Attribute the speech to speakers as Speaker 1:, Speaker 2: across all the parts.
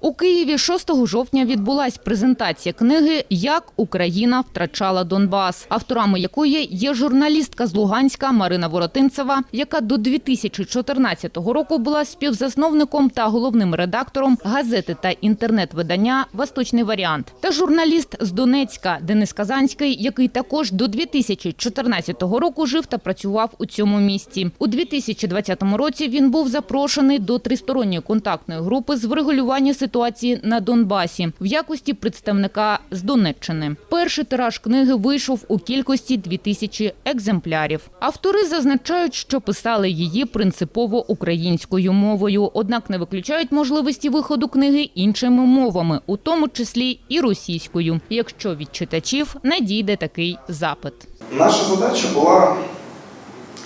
Speaker 1: У Києві 6 жовтня відбулась презентація книги Як Україна втрачала Донбас, авторами якої є журналістка з Луганська Марина Воротинцева, яка до 2014 року була співзасновником та головним редактором газети та інтернет-видання Восточний варіант, та журналіст з Донецька Денис Казанський, який також до 2014 року жив та працював у цьому місті. У 2020 році він був запрошений до тристоронньої контактної групи з врегулювання ситуації на Донбасі в якості представника з Донеччини. Перший тираж книги вийшов у кількості 2000 екземплярів. Автори зазначають, що писали її принципово українською мовою, однак не виключають можливості виходу книги іншими мовами, у тому числі і російською, якщо від читачів надійде такий запит.
Speaker 2: Наша задача была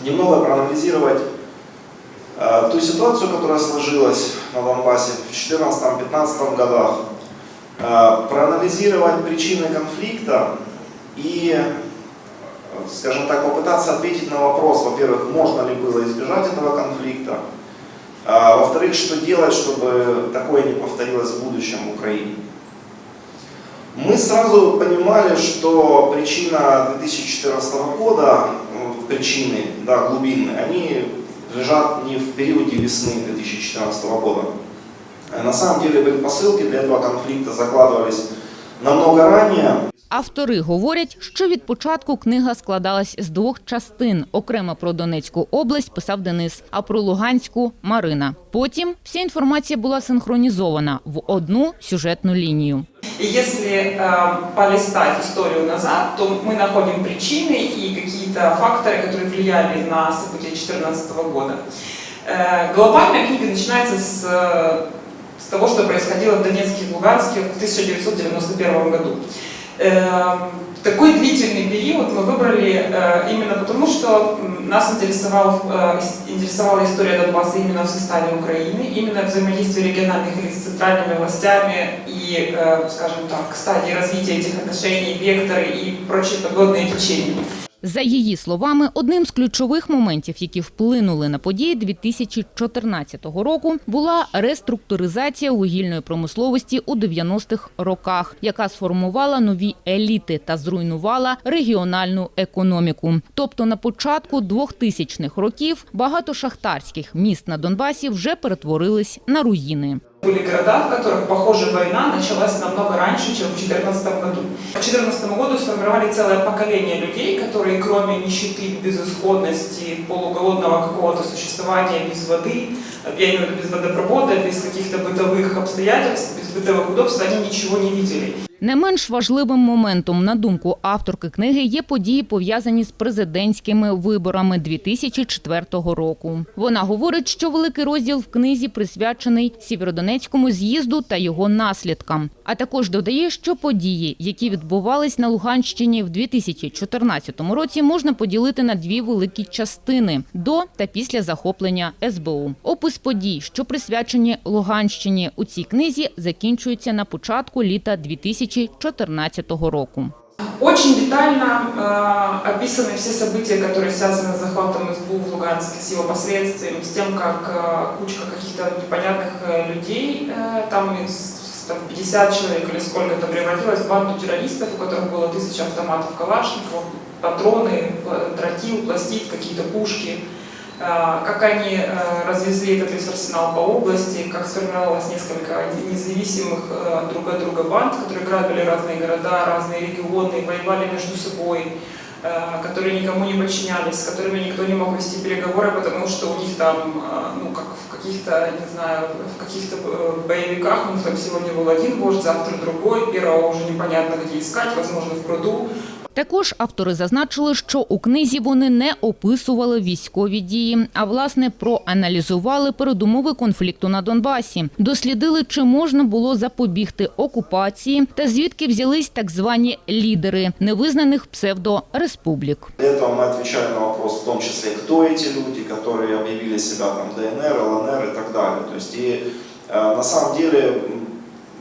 Speaker 2: немного проанализировать э, ту ситуацию, которая сложилась на Донбассе в 2014-2015 годах, э, проанализировать причины конфликта и, скажем так, попытаться ответить на вопрос, во-первых, можно ли было избежать этого конфликта, а во-вторых, что делать, чтобы такое не повторилось в будущем в Украине. Мы сразу понимали, что причина 2014 года, причины да, глубинные, они лежат не в периоде весны 2014 года. Э, На самом деле предпосылки для этого конфликта закладывались намного ранее.
Speaker 1: Автори говорять, що від початку книга складалась з двох частин. Окремо про Донецьку область писав Денис, а про Луганську Марина. Потім вся інформація була синхронізована в одну сюжетну лінію.
Speaker 3: И если э, полистать историю назад, то мы находим причины и какие-то факторы, которые влияли на события 2014 года. Э, глобальная книга начинается с, э, с того, что происходило в Донецке и Луганске в 1991 году. Э, Такой длительный период мы выбрали э, именно потому, что нас интересовал, э, интересовала история Донбасса именно в составе Украины, именно взаимодействие региональных лиц с центральными властями и, э, скажем так, стадии развития этих отношений, векторы и прочие подводные течения.
Speaker 1: За її словами, одним з ключових моментів, які вплинули на події 2014 року, була реструктуризація вугільної промисловості у 90-х роках, яка сформувала нові еліти та зруйнувала регіональну економіку. Тобто на початку 2000-х років багато шахтарських міст на Донбасі вже перетворились на руїни
Speaker 3: Были города, в которых, похоже, война началась намного раньше, чем в 2014 году. К 2014 году сформировали целое поколение людей, которые кроме нищеты, безысходности, полуголодного какого-то существования без воды, я имею в виду без водопровода, без каких-то бытовых обстоятельств, без бытовых удобств, они ничего не видели.
Speaker 1: Не менш важливим моментом, на думку авторки книги, є події, пов'язані з президентськими виборами 2004 року. Вона говорить, що великий розділ в книзі присвячений Сєвєродонецькому з'їзду та його наслідкам. А також додає, що події, які відбувались на Луганщині в 2014 році, можна поділити на дві великі частини до та після захоплення СБУ. Опис подій, що присвячені Луганщині у цій книзі, закінчується на початку літа 2014 року.
Speaker 3: Очень детально э, описаны все события, которые связаны с захватом СБУ в Луганске, с его последствиями, с тем, как э, кучка каких-то непонятных э, людей, э, там, из, там 50 человек или сколько-то превратилась в банду террористов, у которых было тысяча автоматов Калашников, патроны, пла- тротил, пластид, какие-то пушки, э, Как они э, развезли этот весь арсенал по области, как сформировалось несколько независимых э, друг от друга банд, которые грабили разные города, разные регионы, воевали между собой, э, которые никому не подчинялись, с которыми никто не мог вести переговоры, потому что у них там, ну, как в каких-то, не знаю, в каких-то боевиках, у них там сегодня был один вождь, завтра другой, первого уже непонятно где искать, возможно, в пруду,
Speaker 1: Також автори зазначили, що у книзі вони не описували військові дії, а власне проаналізували передумови конфлікту на Донбасі, дослідили, чи можна було запобігти окупації та звідки взялись так звані лідери невизнаних псевдореспублік.
Speaker 2: Для этого мы отвечаем на вопрос, в том числе, кто эти люди, которые объявили себя там ДНР, ЛНР и так далее. То есть и э, на самом деле м,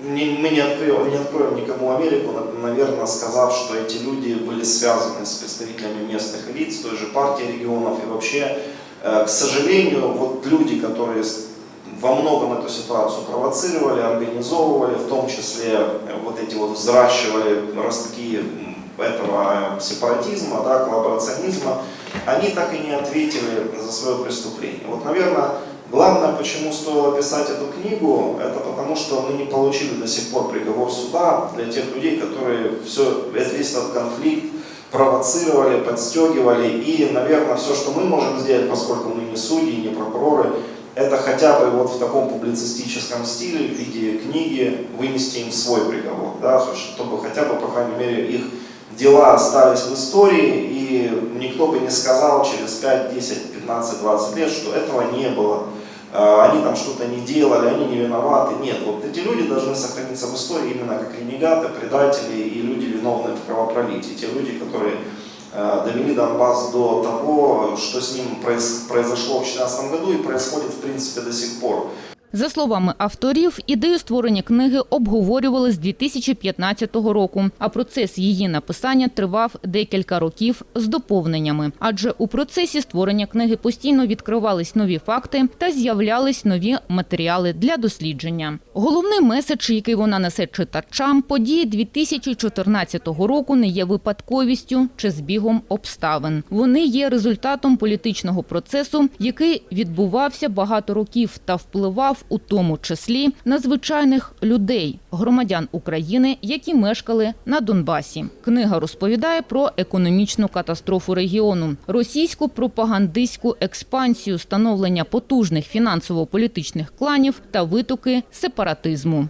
Speaker 2: не- мы не откроем, не откроем никому Америку, на- наверное, сказав, что эти люди были связаны с представителями местных элит, той же партией регионов и вообще, э, к сожалению, вот люди, которые во многом эту ситуацию провоцировали, организовывали, в том числе э, вот эти вот взращивали ростки этого сепаратизма, да, коллаборационизма, они так и не ответили за свое преступление. Вот, наверное, главное, почему стоило писать эту книгу, это потому, что мы не получили до сих пор приговор суда для тех людей, которые все, весь этот конфликт провоцировали, подстегивали. И, наверное, все, что мы можем сделать, поскольку мы не судьи, не прокуроры, это хотя бы вот в таком публицистическом стиле, в виде книги, вынести им свой приговор, да, чтобы хотя бы, по крайней мере, их дела остались в истории, и никто бы не сказал через 5, 10, 15, 20 лет, что этого не было. А, Они там что-то не делали, они не виноваты. Нет, вот эти люди должны сохраниться в истории именно как ренегаты, предатели и люди, виновные в кровопролитии. Те люди, которые э, довели Донбасс до того, что с ним произ- произошло в 2014 году и происходит в принципе до сих пор.
Speaker 1: За словами авторів, ідею створення книги обговорювали з 2015 року, а процес її написання тривав декілька років з доповненнями. Адже у процесі створення книги постійно відкривались нові факти та з'являлись нові матеріали для дослідження. Головний меседж, який вона несе читачам, події 2014 року не є випадковістю чи збігом обставин. Вони є результатом політичного процесу, який відбувався багато років та впливав у тому числі на звичайних людей, громадян України, які мешкали на Донбасі. Книга розповідає про економічну катастрофу регіону, російську пропагандистську експансію, становлення потужних фінансово-політичних кланів та витоки сепаратизму.